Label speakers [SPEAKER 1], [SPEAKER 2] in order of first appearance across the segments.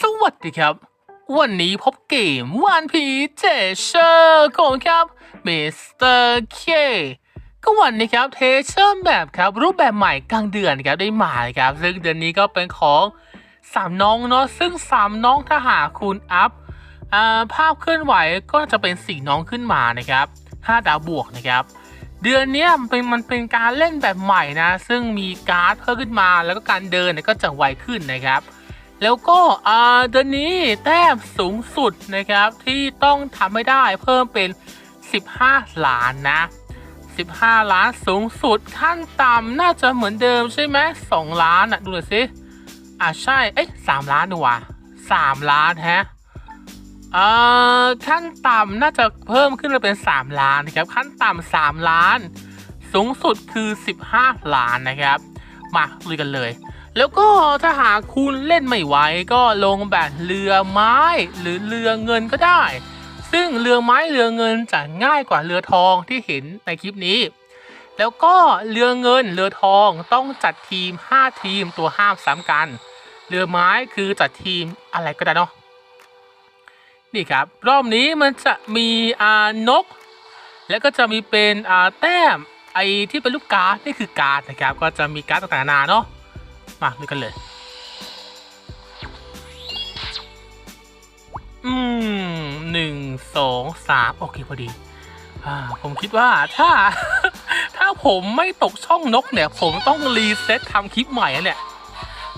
[SPEAKER 1] สวัสดีครับ วันนี้พบเกมวันพีเจเชอร์ของครับมิสเตอร์เคก็วันนี้ครับเทเชอร์แบบครับ รูปแบบใหม่กลางเดือนครับได้มาครับ ซึ่งเดือนนี้ก็เป็นของสามน้องเนาะซึ่งสามน้องถ้าหาคุณอัพอาภาพเคลื่อนไหวก็จะเป็นสี่น้องขึ้นมานะครับห้าดาวบวกนะครับเดือนนี้มันเป็นมันเป็นการเล่นแบบใหม่นะ ซึ่งมีการ์ดเพิ่มขึ้นมาแล้วก็การเดินก็จะไวขึ้นนะครับ แล้วก็อ่าเดือนนี้แต้มสูงสุดนะครับที่ต้องทำให้ได้เพิ่มเป็น 15 ล้านนะ 15 ล้านสูงสุดขั้นต่ำน่าจะเหมือนเดิมใช่ไหม2ล้านอะดูหน่อยสิ อะใช่เอ้ย3ล้านดีกว่า3ล้านฮะเอ่อขั้นต่ำน่าจะเพิ่มขึ้นมาเป็น 3 ล้านนะครับขั้นต่ำ3ล้าน สูงสุดคือ 15 ล้านนะครับ มาลุยกันเลย แล้วก็ถ้าหากคุณเล่นไม่ไหวก็ลงแบบเรือไม้หรือเรือเงินก็ได้ ซึ่งเรือไม้เรือเงินจะง่ายกว่าเรือทองที่เห็นในคลิปนี้ แล้วก็เรือเงินเรือทองต้องจัดทีม 5 ทีมตัวห้ามซ้ำกัน เรือไม้คือจัดทีมอะไรก็ได้เนาะนี่ครับ รอบนี้มันจะมีอ่านก แล้วก็จะมีเป็นอ่าแต้มไอที่เป็นลูกการ์ดนี่คือการ์ดนะครับ ก็จะมีการ์ดต่างๆนานาเนาะ มาดูกันเลย อืมหนึ่งสองสามโอเคพอดี อ่า ผมคิดว่าถ้า ถ้าผมไม่ตกช่องนกเนี่ย ผมต้องรีเซ็ตทำคลิปใหม่เนี่ย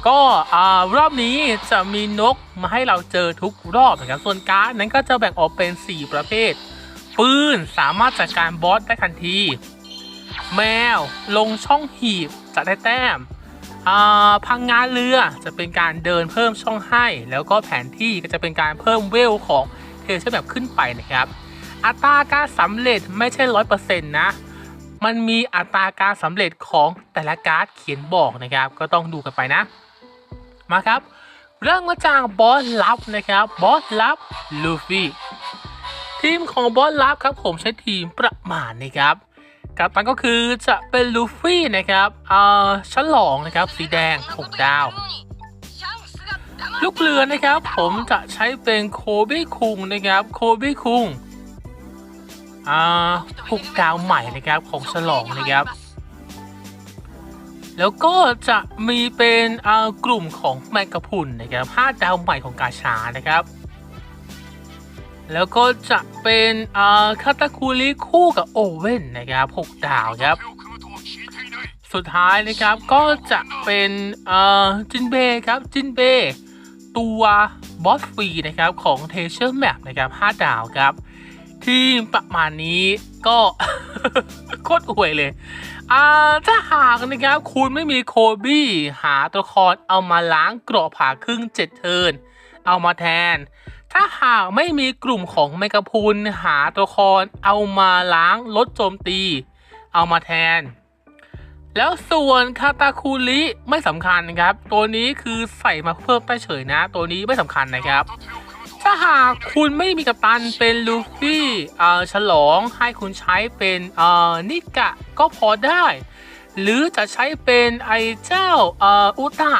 [SPEAKER 1] ก็อ่ารอบนี้จะมีนกมาให้เราเจอทุกรอบนะครับส่วนการ์ดนั้นก็จะแบ่งออกเป็น 4 ประเภท ปืนสามารถจัดการบอสได้ทันที แมวลงช่องหีบจะได้แต้ม พังงานเรือจะเป็นการเดินเพิ่มช่องให้ แล้วก็แผนที่ก็จะเป็นการเพิ่มเวลของเทเชอร์แบบขึ้นไปนะครับ อัตราการสำเร็จไม่ใช่ร้อยเปอร์เซ็นต์นะ มันมีอัตราการสำเร็จของแต่ละการ์ดเขียนบอกนะครับ ก็ต้องดูกันไปนะ มาครับ เริ่มมาจากบอสลับนะครับบอสลับลูฟี่ทีมของบอสลับครับผมใช้ทีมประมาณนะครับ กัปตันก็คือจะเป็นลูฟี่นะครับเอ่อฉลองนะครับสีแดง 6 ดาว ลูกเรือนะครับ ผมจะใช้เป็นโคบิคุงนะครับ โคบิคุงอ่า6ดาวใหม่นะครับของฉลองนะครับ แล้วก็จะมีเป็นอ่ากลุ่มของแมงกะพุนนะครับ 5 ดาวใหม่ของกาชานะครับ แล้วก็จะเป็นอ่าคาตาคุริคู่กับโอเว่นนะครับ6ดาวครับ สุดท้ายนะครับก็จะเป็นอ่าจินเบครับจินเบตัวบอสฟรีนะครับของเทเชอร์แมปนะครับ5ดาวครับ ทีมประมาณนี้ก็โคตรอวยเลยอ่าถ้าหากนะครับคุณไม่มีโคบี้หาตัวละครเอามาล้างกรอบผ่าครึ่งเจ็ดเทิร์นเอามาแทน ถ้าหากไม่มีกลุ่มของแมกกาพุนหาตัวละครเอามาล้างลดโจมตี เอามาแทน แล้วส่วนคาตาคูริไม่สำคัญนะครับ ตัวนี้คือใส่มาเพิ่มได้เฉยนะ ตัวนี้ไม่สำคัญนะครับ ถ้าหากคุณไม่มีกัปตันเป็นลูฟี่เออฉลองให้คุณใช้เป็นเออนิกะก็พอได้ หรือจะใช้เป็นไอเจ้าอุตะ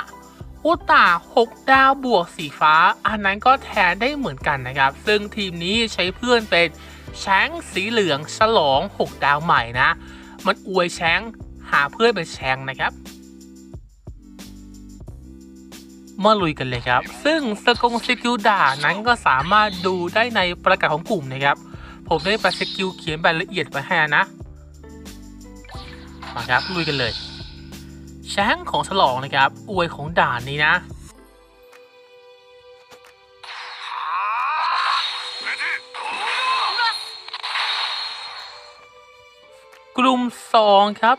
[SPEAKER 1] อุตะ6ดาวบวกสีฟ้า อันนั้นก็แทนได้เหมือนกันนะครับ ซึ่งทีมนี้ใช้เพื่อนเป็นแชงสีเหลืองฉลอง 6 ดาวใหม่นะ มันอวยแชงหาเพื่อนเป็นแชงนะครับมาลุยกันเลยครับ ซึ่งสกงสกิลด่านั้นก็สามารถดูได้ในประกาศของกลุ่มนะครับ ผมได้ไปสกิลเขียนรายละเอียดไว้ให้นะ มาครับลุยกันเลย แชงของฉลองนะครับ อวยของด่านนี้นะกลุ่มสองครับ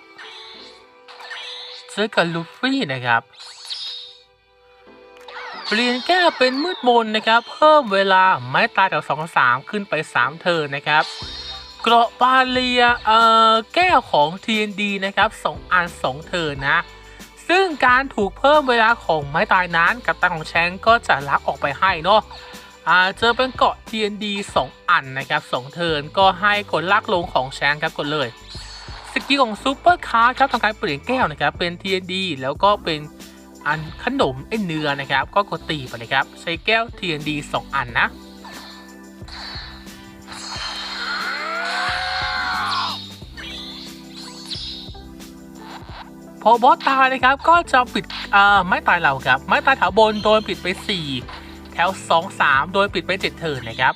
[SPEAKER 1] เจอกับลูฟี่นะครับ เปลี่ยนแก้วเป็นมืดมนนะครับ เพิ่มเวลาไม้ตายจาก2 3ขึ้นไป3เทิร์นนะครับ เกราะบาเลียเอ่อแก้วของ TND นะครับ2อัน2เทิร์นนะ ซึ่งการถูกเพิ่มเวลาของไม้ตายนั้นกับตันของแชงก็จะลักออกไปให้เนาะเจอเป็นเกาะ TND 2 อันนะครับ2เทินก็ให้กดลากลงของแชงครับกดเลยสกิลของซูเปอร์คาร์ครับทำการเปลี่ยนแก้วนะครับเป็น TND แล้วก็เป็นอันขนมไอเนื้อนะครับ ก็กดตีไปเลยครับ ใช้แก้ว TND 2 อันนะ พอบอสตายนะครับ ก็จะปิดอ่าไม้ตายเราครับ ไม้ตายแถวบนโดนปิดไป 4 แถว 2 3 โดนปิดไป 7 เทิร์นนะครับ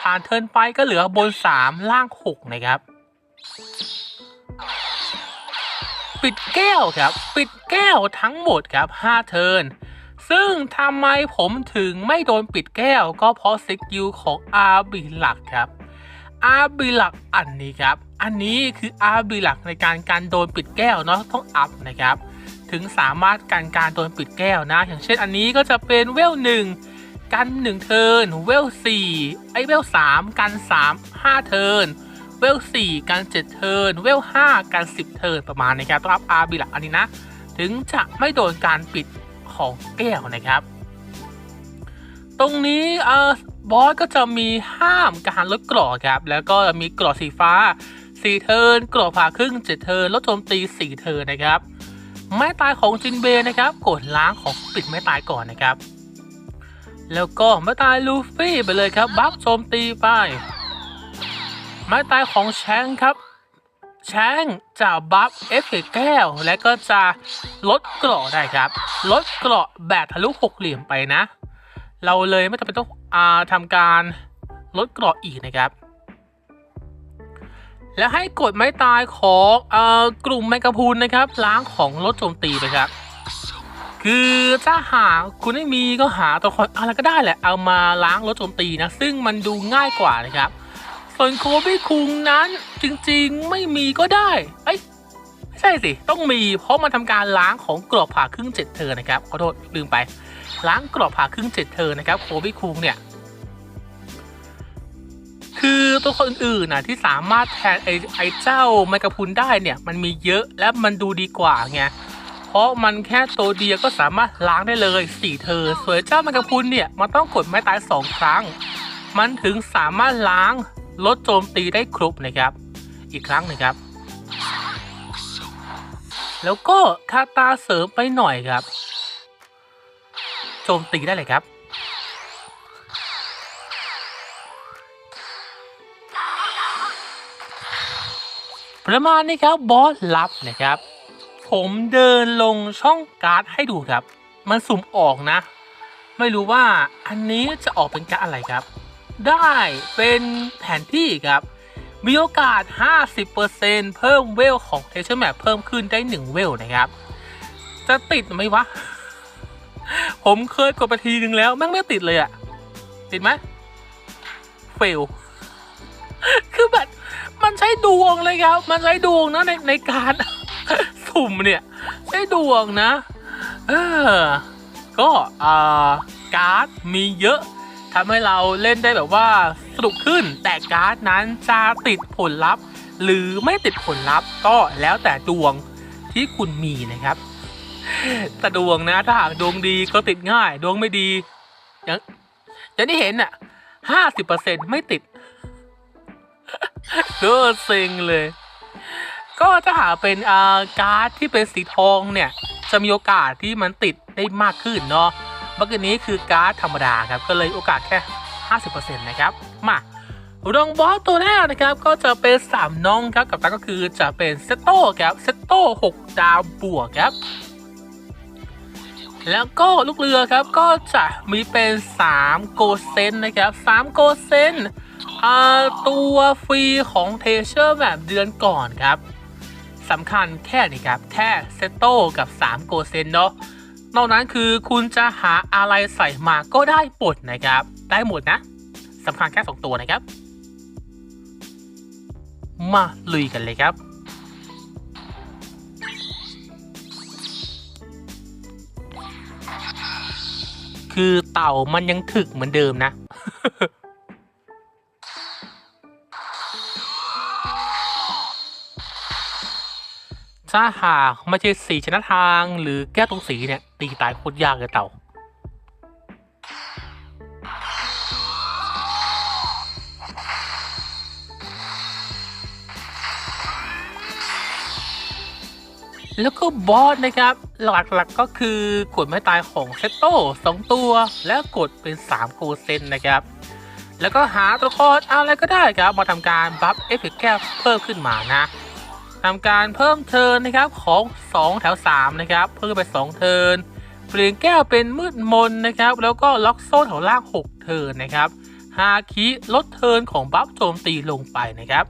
[SPEAKER 1] ผ่านเทิร์นไปก็เหลือบน 3 ล่าง 6 นะครับ ปิดแก้วครับ ปิดแก้วทั้งหมดครับ 5 เทิร์นซึ่งทำไมผมถึงไม่โดนปิดแก้ว ก็เพราะสกิลของอาบิหลักครับอาบิหลักอันนี้ครับ อันนี้คืออาบิหลักในการการโดนปิดแก้วเนาะต้องอัพนะครับ ถึงสามารถกันการโดนปิดแก้วนะ อย่างเช่นอันนี้ก็จะเป็นเวลหนึ่งกัน 1 เทิร์นเวล4ไอเวล3กัน 3 5 เทิร์นเวล4กัน 7 เทิร์นเวล5กัน 10 เทิร์นประมาณนี้ครับต้องอัพอาบิหลักอันนี้นะ ถึงจะไม่โดนการปิดของแก้วนะครับ ตรงนี้เอ่อบอสก็จะมีห้ามการลดกรอครับ แล้วก็มีกรอสีฟ้า 4 เทิร์นกรอผ่าครึ่ง 7 เทิร์นลดโจมตี 4 เทิร์นนะครับ ไม้ตายของจินเบย์นะครับกดล้างของปิดไม้ตายก่อนนะครับ แล้วก็ไม้ตายลูฟี่ไปเลยครับ บัฟโจมตีไป ไม้ตายของแชงครับ แชงจะบัฟเอฟเฟกแก้ว และก็จะลดเกราะได้ครับ ลดเกราะแบบทะลุหกเหลี่ยมไปนะ เราเลยไม่จำเป็นต้องอาทำการลดเกราะอีกนะครับ และให้กดไม้ตายของเอ่อกลุ่มแมกกาพูนนะครับ ล้างของลดโจมตีไปครับ คือถ้าหาคุณไม่มีก็หาตัวละครอะไรก็ได้แหละเอามาล้างลดโจมตีนะ ซึ่งมันดูง่ายกว่านะครับ ส่วนโคบิคุงนั้นจริงๆไม่มีก็ได้เอ้ยไม่ใช่สิ ต้องมีเพราะมันทำการล้างของกรอบผ่าครึ่งเจ็ดเธอนะครับขอโทษลืมไป ล้างกรอบผ่าครึ่งเจ็ดเธอนะครับโคบิคุงเนี่ย คือตัวคนอื่นๆนะที่สามารถแทนไอ้ไอ้เจ้าไมกะพุนได้เนี่ย มันมีเยอะและมันดูดีกว่าไงเพราะมันแค่ตัวเดียวก็สามารถล้างได้เลยสี่เธอส่วนเจ้าไมกะพุนเนี่ยมันต้องกดไม้ตายสองครั้ง มันถึงสามารถล้างลดโจมตีได้ครบนะครับ อีกครั้งนะครับ แล้วก็คาตาเสริมไปหน่อยครับ โจมตีได้เลยครับ ประมาณนี้ครับบอสลับนะครับ ผมเดินลงช่องการ์ดให้ดูครับ มันสุ่มออกนะ ไม่รู้ว่าอันนี้จะออกเป็นการ์ดอะไรครับ ได้เป็นแผนที่ครับ มีโอกาส 50%เพิ่มเวลของเทเชอร์แมปเพิ่มขึ้นได้ 1 เวลนะครับ จะติดไหมวะ ผมเคยกดไปทีนึงแล้วแม่งไม่ติดเลยอะติดไหมเฟล คือแบบ มันใช้ดวงเลยครับ มันใช้ดวงนะในในการสุ่มเนี่ยใช้ดวงนะ เออ ก็อ่าการ์ดมีเยอะทำให้เราเล่นได้แบบว่าสนุกขึ้น แต่การ์ดนั้นจะติดผลลัพธ์ หรือไม่ติดผลลัพธ์ก็แล้วแต่ดวงที่คุณมีนะครับแต่ดวงนะถ้าหากดวงดีก็ติดง่าย ดวงไม่ดี อย่างอย่างที่เห็นอะห้าสิบเปอร์เซ็นไม่ติด ก็เซ็งเลย ก็ถ้าหาเป็นอ่าการ์ดที่เป็นสีทองเนี่ย จะมีโอกาสที่มันติดได้มากขึ้นเนาะเมื่อกี้นี้คือการ์ดธรรมดาครับ ก็เลยโอกาสแค่ 50%นะครับ มาลงบอสตัวแรกนะครับ ก็จะเป็น 3 น้องครับ กับตาก็คือจะเป็นเซตโต้ครับเซตโต้6ดาวบวกครับ แล้วก็ลูกเรือครับก็จะมีเป็น 3 โกเซนนะครับ 3 โกเซน ตัวฟรีของเทเชอร์แบบเดือนก่อนครับสำคัญแค่นี้ครับ แค่เซตโต้กับ 3 โกเซนเนาะนอกนั้นคือคุณจะหาอะไรใส่มาก็ได้หมดนะครับ ได้หมดนะสำคัญแค่ 2 ตัวนะครับ มาลุยกันเลยครับคือเต่ามันยังถึกเหมือนเดิมนะ ถ้าหากไม่ใช่สีชนะทางหรือแก้ตรงสีเนี่ย ตีตายโคตรยากเลยเต่า แล้วก็บอสนะครับ หลักๆก็คือกดไม้ตายของเซตโต้สองตัว และกดเป็น3โกเซนนะครับ แล้วก็หาตัวละครอะไรก็ได้ครับ มาทำการบัฟเอฟเฟกต์แก้วเพิ่มขึ้นมานะ ทำการเพิ่มเทินนะครับของ 2 แถว 3 นะครับ เพิ่มไป 2 เทินเปลี่ยนแก้วเป็นมืดมนนะครับ แล้วก็ล็อกโซ่แถวล่าง 6 เทินนะครับฮาคิลดเทินของบัฟโจมตีลงไปนะครับ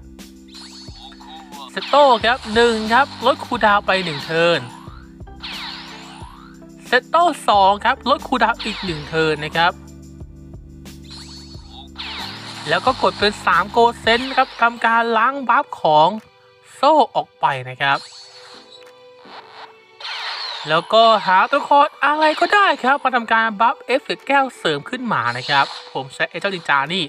[SPEAKER 1] สโต้ครับหนึ่งครับลดคูดาวไปหนึ่งเทินเซตโต้สองครับลดคูดาวอีกหนึ่งเทินนะครับแล้วก็กดเป็น 3 โกเซนครับทำการล้างบัฟของ โซ่ออกไปนะครับ แล้วก็หาตัวครอะไรก็ได้ครับ มาทำการบัฟเอฟเฟกแก้วเสริมขึ้นมานะครับ ผมใช้เอเจ้าดินจานี่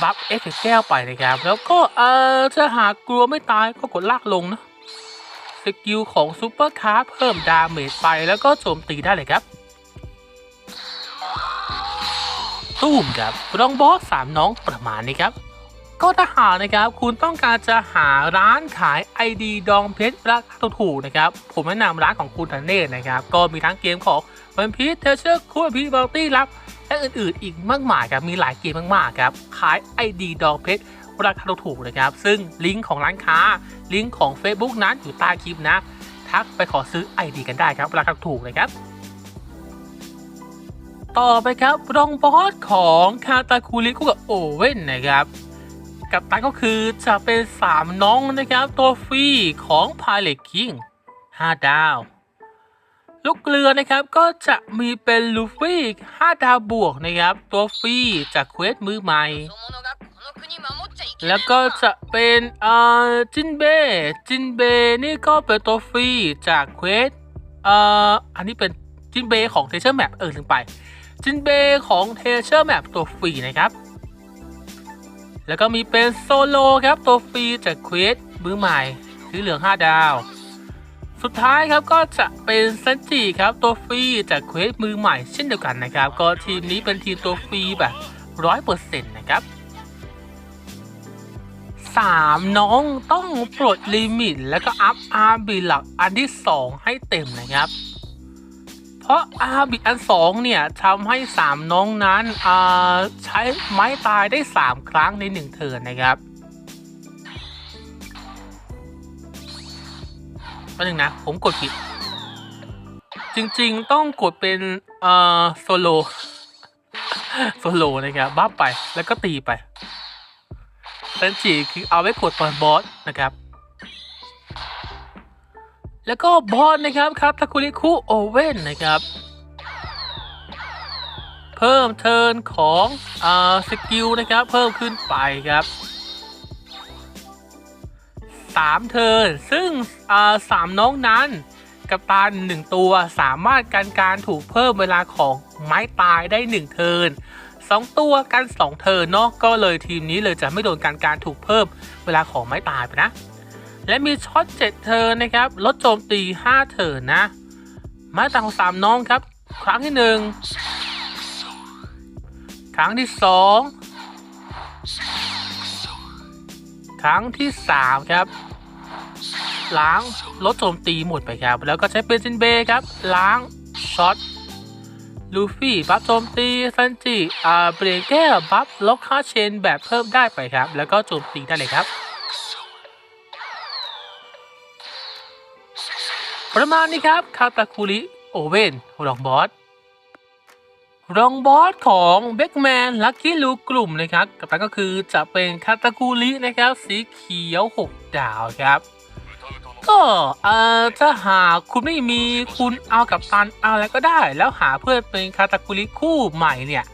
[SPEAKER 1] บัฟเอฟเฟกแก้วไปนะครับ แล้วก็เออถ้าหากลัวไม่ตายก็กดลากลงนะสกิลของซูเปอร์คาร์เพิ่มดาเมจไปแล้วก็โจมตีได้เลยครับตู้มครับรองบอสสามน้องประมาณนี้ครับ ก็ถ้าหากนะครับคุณต้องการจะหาร้านขาย ID ดองเพชรราคาถูกๆนะครับ ผมแนะนำร้านของคุณทันเน่นะครับ ก็มีทั้งเกมของวันพีชเทเชอร์คูพีบัลตี้รับและอื่นๆ อีกมากมายครับ มีหลายเกมมากๆครับ ขาย ID ดองเพชรราคาถูกๆนะครับ ซึ่งลิงก์ของร้านค้า ลิงก์ของ Facebook นั้นอยู่ใต้คลิปนะ ทักไปขอซื้อ ID กันได้ครับ ราคาถูกเลยครับต่อไปครับรองบอสของคาตาคุริคู่กับโอเว่นนะครับ กับตันก็คือจะเป็น 3 น้องนะครับ ตัวฟรีของ p i l o t King 5 ดาว ลูกเรือนะครับก็จะมีเป็นลูฟี่5ดาวบวกนะครับ ตัวฟรีจากเควสมือใหม่ แล้วก็จะเป็นอ่าจินเบจินเบนี่ก็เป็นตัวฟรีจากเควสอ่าอันนี้เป็นจินเบของเทเชอร์แมปเออถึงไปจินเบของเทเชอร์แมปตัวฟรีนะครับ แล้วก็มีเป็นโซโลครับตัวฟรีจากเควสมือใหม่สีเหลือง 5 ดาว สุดท้ายครับก็จะเป็นซันจิครับตัวฟรีจากเควสมือใหม่เช่นเดียวกันนะครับ ก็ทีมนี้เป็นทีมตัวฟรีแบบร้อยเปอร์เซ็นต์นะครับสามน้องต้องปลดลิมิต แล้วก็อัพอาร์บิหลักอันที่ 2 ให้เต็มนะครับ เพราะอาบิอัน2เนี่ยทำให้ 3 น้องนั้นใช้ไม้ตายได้ 3 ครั้งใน 1 เทิร์นนะครับแป๊บนึงนะ ผมกดผิด จริงๆต้องกดเป็นโซโลโซโลนะครับบัฟไปแล้วก็ตีไปซันจิคือเอาไว้กดตอนบอสนะครับ แล้วก็บอสนะครับครับทาคุริคุโอเว่นนะครับ เพิ่มเทิร์นของอ่าสกิลนะครับ เพิ่มขึ้นไปครับสามเทิร์นซึ่งอ่าสามน้องนั้นกับตาหนึ่งตัวสามารถกันการถูกเพิ่มเวลาของไม้ตายได้หนึ่งเทิร์นสองตัวกัน2เทิร์นเนาะก็เลยทีมนี้เลยจะไม่โดนการการถูกเพิ่มเวลาของไม้ตายไปนะ และมีช็อต7เทิร์นนะครับลดโจมตี 5เทิร์นนะม้ตายของ3น้องครับ ครั้งที่ 1 ครั้งที่ 2 ครั้งที่ 3 ครับ ล้างลดโจมตีหมดไปครับ แล้วก็ใช้เป็นซินเบครับ ล้างช็อตลูฟี่บัฟโจมตีซันจิอ่าเบรกแก้วบัฟล็อกคาเชนแบบเพิ่มได้ไปครับ แล้วก็โจมตีได้เลยครับ ประมาณนี้ครับคาตาคุริโอเว่นรองบอสรองบอสของเบกแมนลักกี้ลูกลุ่มนะครับกับตันก็คือจะเป็นคาตาคุรินะครับ สีเขียว 6 ดาวครับ ก็เอ่อถ้าหาคุณไม่มีคุณเอากับตันเอาอะไรก็ได้ แล้วหาเพื่อนเป็นคาตาคุริคู่ใหม่เนี่ย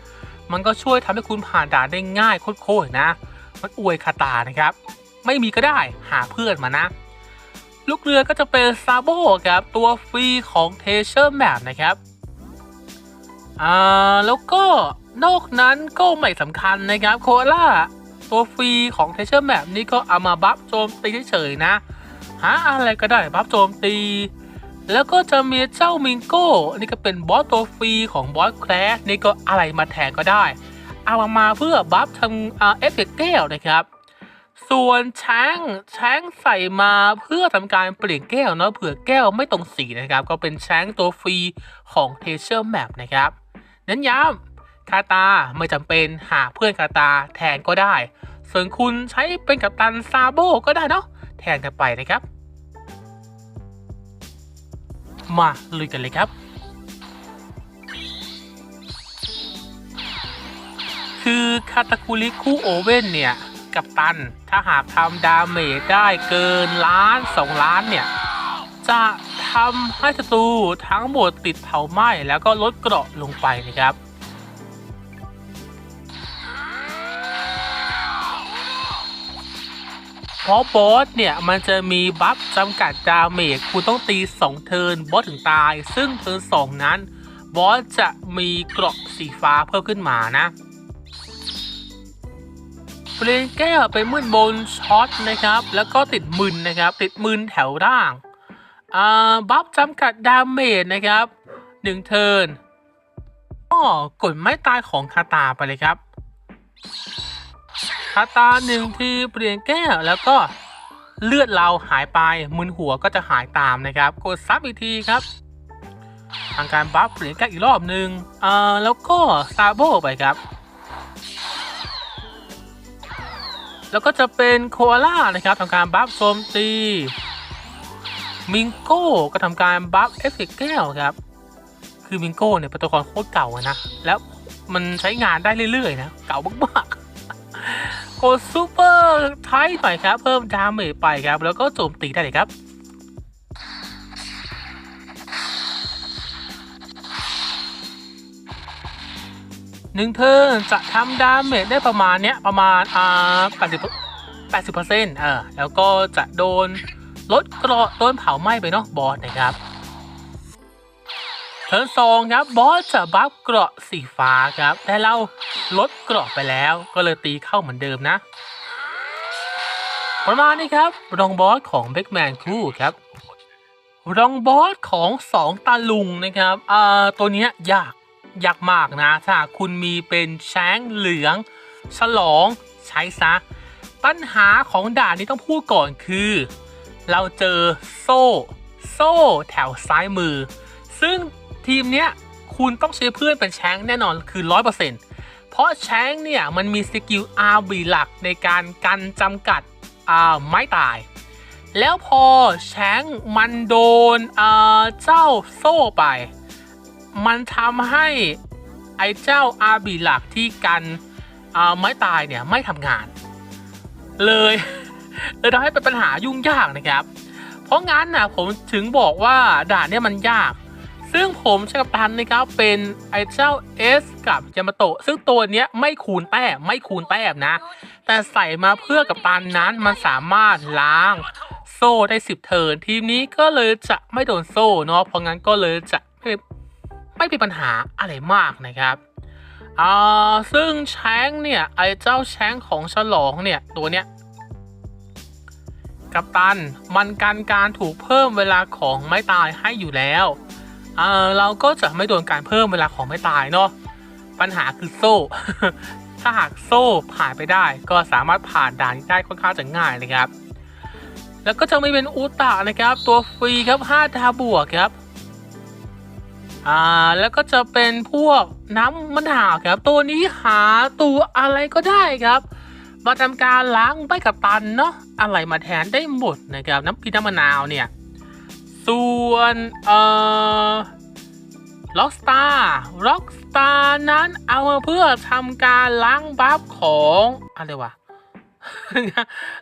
[SPEAKER 1] มันก็ช่วยทำให้คุณผ่านด่านได้ง่ายโคตรๆนะ มันอวยคาตานะครับ ไม่มีก็ได้หาเพื่อนมานะ ลูกเรือก็จะเป็นซาโบครับตัวฟรีของเทเชอร์แมปนะครับอ่าแล้วก็นอกนั้นก็ไม่สำคัญนะครับโคล่าตัวฟรีของเทเชอร์แมปนี่ก็เอามาบัฟโจมตีเฉยๆนะ หาอะไรก็ได้บัฟโจมตี แล้วก็จะมีเจ้ามิงโก้ นี่ก็เป็นบอสตัวฟรีของบอสแคลสนี่ก็อะไรมาแทนก็ได้ เอามาเพื่อบัฟทำเอฟเฟกต์แก้วนะครับ ส่วนช้างช้างใส่มาเพื่อทำการเปลี่ยนแก้วเนาะเผื่อแก้วไม่ตรงสีนะครับ ก็เป็นช้างตัวฟรีของ t e a s u r e Map นะครับเน้นย้ำคาตาไม่จำเป็นหาเพื่อนคาตาแทนก็ได้ ส่วนคุณใช้เป็นกัปตันซาโบก็ได้เนาะแทนกันไปนะครับ มาลุยกันเลยครับคือคาตาคุริคุโอเว่นเนี่ย กับตัน ถ้าหากทำดาเมจได้เกินล้านสองล้านเนี่ย จะทำให้ศัตรูทั้งหมดติดเผาไหม้ แล้วก็ลดเกราะลงไปนะครับเพราะบอสเนี่ย มันจะมีบัฟจำกัดดาเมจคุณต้องตี 2 เทิร์นบอสถึงตาย ซึ่งเทิร์น2 นั้น บอสจะมีเกราะสีฟ้าเพิ่มขึ้นมานะ เปลี่ยนแก้วไปมืดบนช็อตนะครับ แล้วก็ติดมึนนะครับ ติดมึนแถวล่างอ่าบัฟจำกัดดาเมจนะครับหนึ่งเทิร์นก็กดไม่ตายของคาตาไปเลยครับ คาตาหนึ่งทีเปลี่ยนแก้วแล้วก็เลือดเราหายไปมึนหัวก็จะหายตามนะครับ กดซับอีกทีครับ ทางการบัฟเปลี่ยนแก้วอีกรอบหนึ่งอ่าแล้วก็ซาโบไปครับ แล้วก็จะเป็นโคอาล่านะครับทำการบัฟโจมตีมิงโก้ก็ทำการบัฟเอฟเฟกแก้วครับ คือมิงโก้เนี่ยเป็นตัวละครโคตรเก่านะ แล้วมันใช้งานได้เรื่อยๆนะ เก่ามากๆกดซูเปอร์ไทหน่อยครับ เพิ่มดาเมจไปครับ แล้วก็โจมตีได้เลยครับ หนึ่งเทิร์นจะทำดาเมจได้ประมาณเนี้ยประมาณอ่าแปดสิบแปดสิบเปอร์เซ็นต์เออแล้วก็จะโดนลดเกราะโดนเผาไหม้ไปเนาะบอสนะครับเทิร์นสองครับบอสจะบัฟเกราะสีฟ้าครับแต่เราลดเกราะไปแล้วก็เลยตีเข้าเหมือนเดิมนะ ประมาณนี้ครับรองบอสของเบ k แมนคู่ครับรองบอสของสองตาลุงนะครับอ่าตัวเนี้ยยาก ยากมากนะ ถ้าคุณมีเป็นแช้งเหลืองฉลองใช้ซะ ปัญหาของด่านนี้ต้องพูดก่อนคือ เราเจอโซ่ โซ่แถวซ้ายมือ ซึ่งทีมเนี้ยคุณต้องใช้เพื่อนเป็นแช้งแน่นอนคือ 100%เพราะแช้งเนี่ยมันมีสกิล RB หลักในการกันจำกัดไม้ตาย แล้วพอแช้งมันโดนเจ้าโซ่ไป มันทำให้ไอ้เจ้าอาบีหลักที่กันไม้ตายเนี่ยไม่ทำงาน เลยเลยทำให้เป็นปัญหายุ่งยากนะครับ เพราะงั้นนะผมถึงบอกว่าด่านเนี่ยมันยาก ซึ่งผมใช้กับตันนะครับเป็นไอ้เจ้า S กับยามาโตะซึ่งตัวเนี้ยไม่คูณแต้มไม่คูณแต้มนะ แต่ใส่มาเพื่อกับตันนั้นมันสามารถล้างโซ่ได้ 10 เทิร์นทีมนี้ก็เลยจะไม่โดนโซ่เนาะเพราะงั้นก็เลยจะไม่ ไม่มีปัญหาอะไรมากนะครับอ่าซึ่งแช้งเนี่ยไอ้เจ้าแช้งของฉลองเนี่ยตัวเนี้ยกับตันมันกันการถูกเพิ่มเวลาของไม่ตายให้อยู่แล้วอ่าเราก็จะไม่โดนการเพิ่มเวลาของไม่ตายเนาะปัญหาคือโซ่ ถ้าหากโซ่ผ่านไปได้ ก็สามารถผ่านด่านได้ค่อนข้างจะง่ายเลยครับ แล้วก็จะไม่เป็นอุตตะนะครับ ตัวฟรีครับ 5 ดาวบวกครับ อ่าแล้วก็จะเป็นพวกน้ำมะนาวครับ ตัวนี้หาตัวอะไรก็ได้ครับมาทำการล้างใบกับตันเนาะอะไรมาแทนได้หมดนะครับ น้ำพริกน้ำมะนาวเนี่ย ส่วนเอ่อล็อกสตาร์ล็อกสตาร์นั้นเอามาเพื่อทำการล้างบัฟของอะไรวะ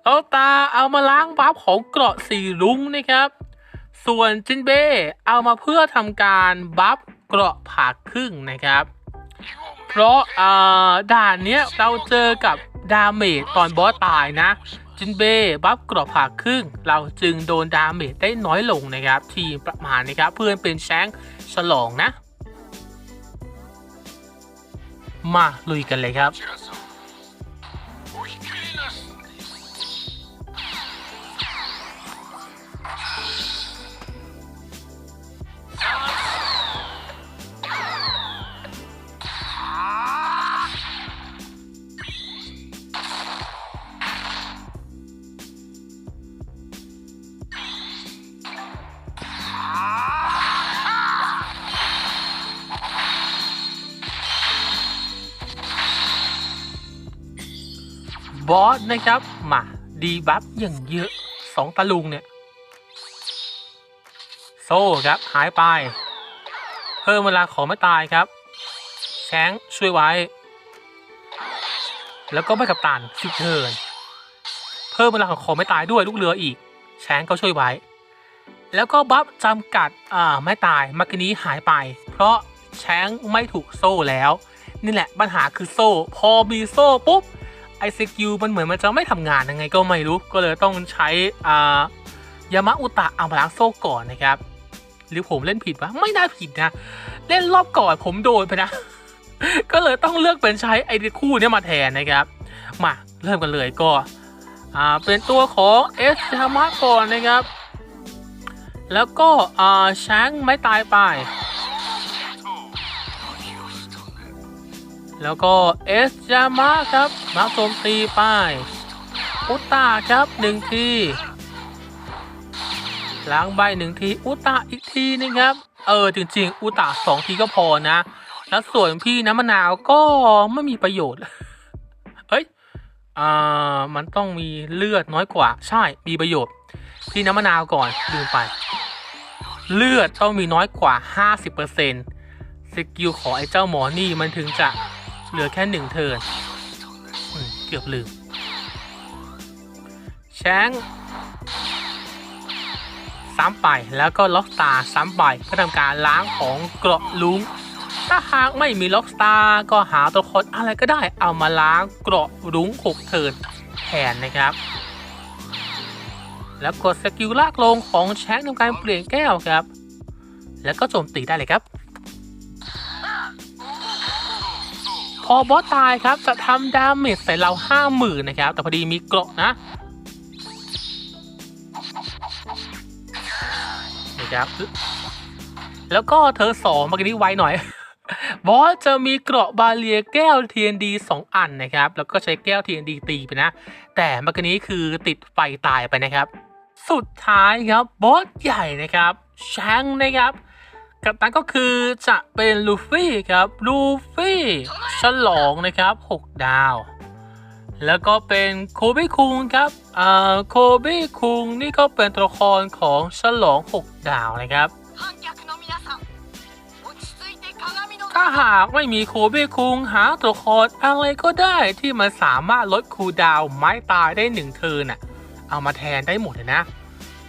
[SPEAKER 1] ล็อกสตาร์เอามาล้างบัฟของเกราะสีรุ้งนะครับ ส่วนจินเบ้เอามาเพื่อทำการบัฟเกราะผ่าครึ่งนะครับ เพราะอ่าด่านเนี้ยเราเจอกับดาเมจตอนบอสตายนะ จินเบ้บัฟเกราะผ่าครึ่ง เราจึงโดนดาเมจได้น้อยลงนะครับ ทีมประมาณนะครับ เพื่อนเป็นแชงฉลองนะ มาลุยกันเลยครับ บอสนะครับมาดีบัฟอย่างเยอะสองตะลุงเนี่ย โซ่ครับหายไป เพิ่มเวลาของไม่ตายครับแชงช่วยไว้ แล้วก็ไม่กับตันสิบเทิร์นเพิ่มเวลาของของไม่ตายด้วยลูกเรืออีกแชงก็ช่วยไว้ แล้วก็บัฟจำกัดอ่าไม่ตายมักนี้หายไป เพราะแชงไม่ถูกโซ่แล้ว นี่แหละปัญหาคือโซ่ พอมีโซ่ปุ๊บ ไอซคิวมันเหมือนมันจะไม่ทำงานยังไงก็ไม่รู้ ก็เลยต้องใช้อ่ายามะอุตะเอามาล้างโซ่ก่อนนะครับ หรือผมเล่นผิดวะไม่น่าผิดนะ เล่นรอบก่อนผมโดนไปนะ ก็เลยต้องเลือกเป็นใช้ไอเดีคู่นี้มาแทนนะครับ มาเริ่มกันเลยก็อ่าเป็นตัวของเอสยามะก่อนนะครับ แล้วก็อ่าช้างไม่ตายไป แล้วก็เอสยามะครับมาโจมตีไปอุตตาครับหนึ่งทีล้างใบหนึ่งทีอุตตาอีกทีนึงครับ เออจริงๆอุตตาสองทีก็พอนะ แล้วส่วนพี่น้ำมะนาวก็ไม่มีประโยชน์เอ้ยอ่ามันต้องมีเลือดน้อยกว่า ใช่มีประโยชน์ พี่น้ำมะนาวก่อนลืมไป เลือดต้องมีน้อยกว่า 50%สกิลของไอ้เจ้าหมอนี่มันถึงจะ เหลือแค่หนึ่งเทิร์นเกือบลืมแชงซ้ำไปแล้วก็ล็อกตาซ้ำไปเพื่อทำการล้างของเกราะลุงถ้าหากไม่มีล็อกสตาร์ก็หาตัวครอะไรก็ได้เอามาล้างเกราะรุ้งหกเทิร์นแทนนะครับ แล้วกดสกิลลากลงของแชงทำการเปลี่ยนแก้วครับ แล้วก็โจมตีได้เลยครับ อบอสตายครับจะทำดาเมจใส่เราห้าหมื่นนะครับ แต่พอดีมีเกราะนะนี่ครับ แล้วก็เธอสองเมื่อกี้นี้ไวหน่อย บอสจะมีเกราะบาเลียแก้ว TND 2 อันนะครับ แล้วก็ใช้แก้ว TND ตีไปนะ แต่เมื่อกี้นี้คือติดไฟตายไปนะครับ สุดท้ายครับบอสใหญ่นะครับแชงค์นะครับ กัปตันก็คือจะเป็นลูฟี่ครับ ลูฟี่ฉลองนะครับ 6 ดาว แล้วก็เป็นโคบี้คุงครับอ่าโคบี้คุงนี่ก็เป็นตัวละครของฉลอง 6 ดาวนะครับถ้าหากไม่มีโคบี้คุงหาตัวละครอะไรก็ได้ที่มันสามารถลดคูดาวไม้ตายได้หนึ่งเทิน่ะเอามาแทนได้หมดเลยนะ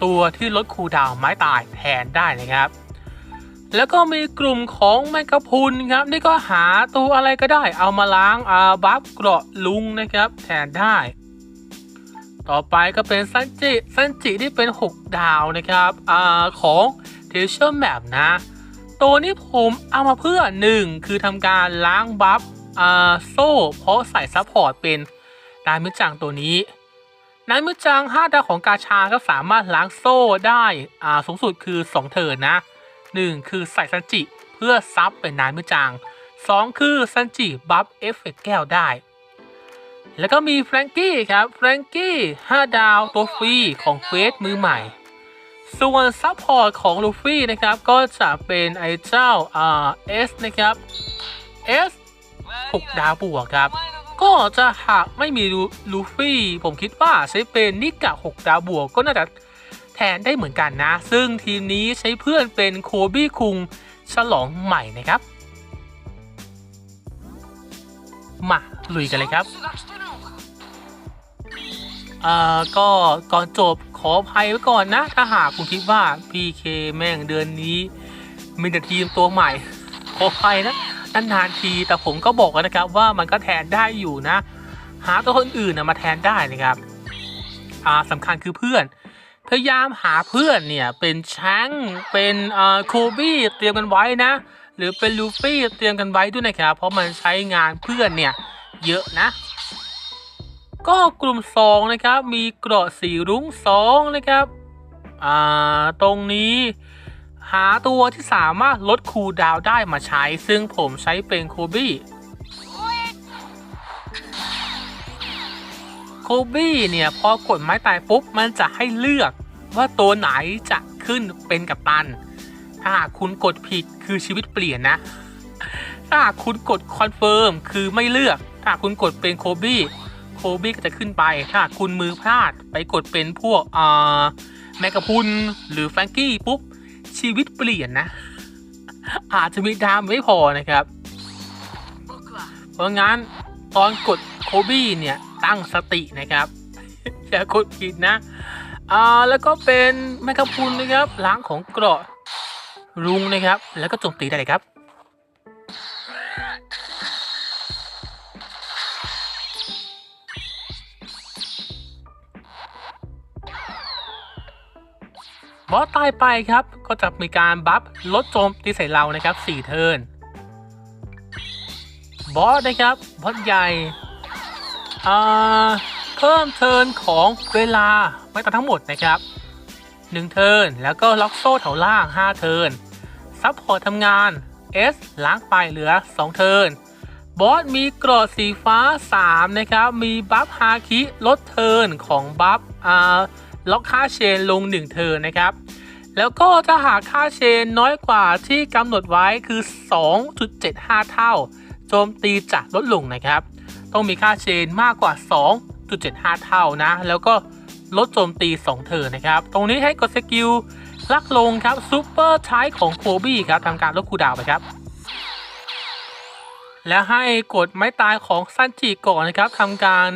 [SPEAKER 1] ตัวที่ลดคูดาวไม้ตายแทนได้นะครับ แล้วก็มีกลุ่มของแมงกะพุนครับ นี่ก็หาตัวอะไรก็ได้เอามาล้างอาบัฟเกราะลุงนะครับ แทนได้ ต่อไปก็เป็นซันจิซันจิที่เป็น 6 ดาวนะครับอาของเทเชอร์แมปนะ ตัวนี้ผมเอามาเพื่อ 1 คือทำการล้างบัฟอ่าโซ่ เพราะใส่ซัพพอร์ตเป็นนายมิจังตัวนี้นายมิจัง 5 ดาวของกาชาก็สามารถล้างโซ่ได้อ่าสูงสุดคือ 2 เทิร์นนะ 1 คือใส่ซันจิเพื่อซับเป็นนายมิจัง2 คือซันจิบัฟเอฟเฟกต์แก้วได้ แล้วก็มีแฟรงกี้ครับแฟรงกี้5ดาวตัวฟรีของเควสมือใหม่ ส่วนซัพพอร์ตของลูฟี่นะครับ ก็จะเป็นไอ้เจ้าอ่าเอสนะครับเอส6ดาวบวกครับก็จะหากไม่มีลูฟี่ ผมคิดว่าใช้เป็นนิกะ 6 ดาวบวกก็น่าจะ แทนได้เหมือนกันนะ ซึ่งทีมนี้ใช้เพื่อนเป็นโคบี้คุงฉลองใหม่นะครับ มาลุยกันเลยครับเอ่อก็ก่อนจบขอภัยไว้ก่อนนะ ถ้าหากคุณคิดว่า PK แม่งเดือนนี้ มีแต่ทีมตัวใหม่ขอภัยนะนานๆทีแต่ผมก็บอกกันนะครับว่ามันก็แทนได้อยู่นะ หาตัวคนอื่นนะมาแทนได้นะครับอ่าสำคัญคือเพื่อน พยายามหาเพื่อนเนี่ย เป็นแชงเป็นอ่าโคบี้เตรียมกันไว้นะ หรือเป็นลูฟี่เตรียมกันไว้ด้วยนะครับ เพราะมันใช้งานเพื่อนเนี่ย เยอะนะ ก็กลุ่ม 2 นะครับ มีเกราะสีรุ้ง2 นะครับอ่าตรงนี้หาตัวที่สามารถลดคูลดาวได้มาใช้ ซึ่งผมใช้เป็นโคบี้ คบี้เนี่ย พอกดไม้ตายปุ๊บ มันจะให้เลือกว่าตัวไหนจะขึ้นเป็นกัปตัน ถ้าคุณกดผิดคือชีวิตเปลี่ยนนะ ถ้าคุณกดคอนเฟิร์มคือไม่เลือก ถ้าคุณกดเป็นโคบี้โคบี้ก็จะขึ้นไป ถ้าคุณมือพลาดไปกดเป็นพวกอ่าแมกกาพุนหรือแฟรงกี้ปุ๊บ ชีวิตเปลี่ยนนะ อาจจะมีดามไม่พอนะครับ เพราะงั้นตอนกดโคบี้เนี่ย ตั้งสตินะครับ อย่ากดผิดนะอ่าแล้วก็เป็นแมกกาพุนนะครับล้างของเกราะรุงนะครับ แล้วก็โจมตีได้เลยครับบอสตายไปครับ ก็จะมีการบัฟลดโจมตีใส่เรานะครับ 4 เทิร์น บอสนะครับ บอสใหญ่ เพิ่มเทิร์นของเวลาไม่ตัดทั้งหมดนะครับ 1 เทิร์นแล้วก็ล็อกโซ่แถวล่าง 5 เทิร์นซับพอร์ตทำงาน S ล้างไปเหลือ 2 เทิร์นบอสมีกรอดสีฟ้า 3 นะครับ มีบัฟฮาคิลดเทิร์นของบัฟล็อกค่าเชนลง 1 เทิร์นนะครับ แล้วก็ถ้าหากค่าเชนน้อยกว่าที่กำหนดไว้คือ 2.75 เท่า โจมตีจะลดลงนะครับ ต้องมีค่าเชนมากกว่า 2.75 เท่านะ แล้วก็ลดโจมตี 2เทิร์นะครับ ตรงนี้ให้กดสกิลลักลงครับซูเปอร์ใช้ของโคบี้ครับทำการลดคูดาวไปครับ แล้วให้กดไม้ตายของซันจิก่อนนะครับทำการ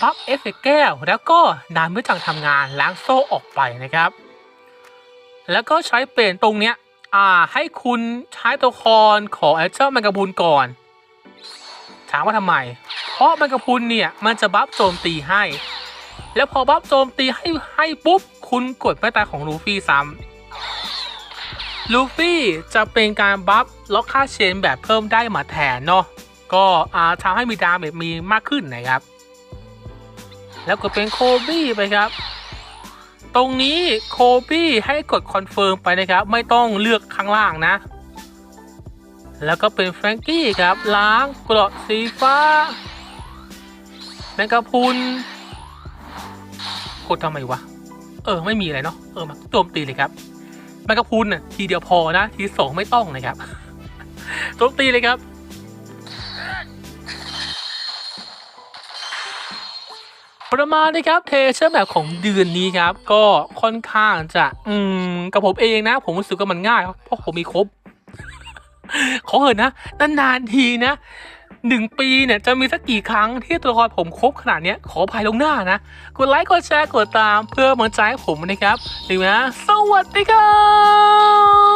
[SPEAKER 1] บัฟเอฟเฟกต์แก้ว แล้วก็นานเมื่อจังทำงานล้างโซ่ออกไปนะครับ แล้วก็ใช้เปลี่ยนตรงเนี้ยให้คุณใช้ตัวละครของไอเจ้าแมงกะพรุนก่อน ถามว่าทำไม เพราะแมงกะพรุนเนี่ยมันจะบัฟโจมตีให้ แล้วพอบัฟโจมตีให้ให้ปุ๊บ คุณกดไม้ตาของลูฟี่ซ้ำลูฟี่จะเป็นการบัฟล็อกค่าเชนแบบเพิ่มได้มาแทนเนาะก็อาทำให้มีดาเมจมีมากขึ้นนะครับ แล้วกดเป็นโคบี้ไปครับ ตรงนี้โคบี้ให้กดคอนเฟิร์มไปนะครับ ไม่ต้องเลือกข้างล่างนะ แล้วก็เป็นแฟรงกี้ครับล้างเกราะสีฟ้าแมงกะพุนกดทำไมวะ เออไม่มีอะไรเนาะเออมาโจมตีเลยครับแมงกะพุนน่ะทีเดียวพอนะ ทีสองไม่ต้องนะครับโจมตีเลยครับประมาณนี้ครับเทเชอร์แบบของเดือนนี้ครับ ก็ค่อนข้างจะ อืม กับผมเองนะ ผมรู้สึกว่ามันง่าย เพราะผมมีครบ ขอเหอะนะนานๆทีนะหนึ่งปีเนี่ยจะมีสักกี่ครั้งที่ตัวละครผมครบขนาดนี้ขอภายลงหน้านะ กดไลค์กดแชร์กดตามเพื่อกำลังใจให้ผมนะครับถึงนะสวัสดีครับ